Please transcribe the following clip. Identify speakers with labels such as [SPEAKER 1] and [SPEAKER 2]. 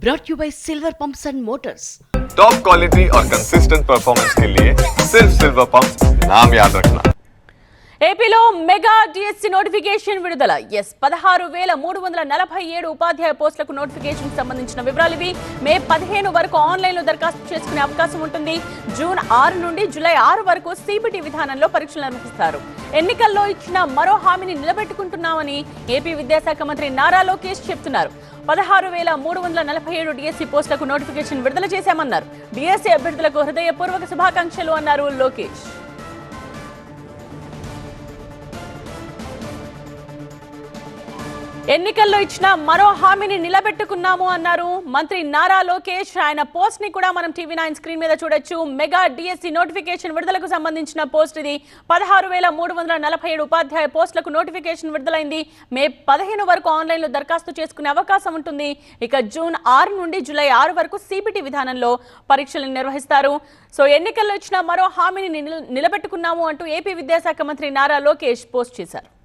[SPEAKER 1] brought to you by Silver Pumps and Motors.
[SPEAKER 2] Top quality और consistent performance के लिए सिर्फ सिल्वर पंप नाम याद रखना
[SPEAKER 3] ఏపీలో మెగా డిఎస్సి నోటిఫికేషన్ విడుదల ఎస్ పదహారు వేల మూడు వందల నలభై ఏడు ఉపాధ్యాయ పోస్టులకు నోటిఫికేషన్ సంబంధించిన వివరాలు ఇవి మే పదిహేను వరకు ఆన్లైన్లో దరఖాస్తు చేసుకునే అవకాశం ఉంటుంది జూన్ ఆరు నుండి జూలై ఆరు వరకు సిబిటి విధానంలో పరీక్షలు నిర్వహిస్తారు ఎన్నికల్లో ఇచ్చిన మరో హామీని నిలబెట్టుకుంటున్నామని ఏపీ విద్యాశాఖ మంత్రి నారా లోకేష్ చెప్తున్నారు. పదహారు వేల మూడు వందల నలభై ఏడు డిఎస్సి పోస్టులకు నోటిఫికేషన్ విడుదల చేశామన్నారు. డిఎస్సి అభ్యర్థులకు హృదయపూర్వక శుభాకాంక్షలు అన్నారు లోకేష్. ఎన్నికల్లో ఇచ్చిన మరో హామీని నిలబెట్టుకున్నాము అన్నారు మంత్రి నారా లోకేష్. ఆయన పోస్ట్ని కూడా మనం టీవీ నైన్ స్క్రీన్ మీద చూడొచ్చు. మెగా డిఎస్సి నోటిఫికేషన్ విడుదలకు సంబంధించిన పోస్ట్ ఇది. పదహారు వేల మూడు వందల నలభై ఏడు ఉపాధ్యాయ పోస్టులకు నోటిఫికేషన్ విడుదలైంది. మే పదిహేను వరకు ఆన్లైన్లో దరఖాస్తు చేసుకునే అవకాశం ఉంటుంది. ఇక జూన్ ఆరు నుండి జూలై ఆరు వరకు సిబిటి విధానంలో పరీక్షలు నిర్వహిస్తారు. సో ఎన్నికల్లో ఇచ్చిన మరో హామీని నిల- నిలబెట్టుకున్నాము అంటూ ఏపీ విద్యాశాఖ మంత్రి నారా లోకేష్ పోస్ట్ చేశారు.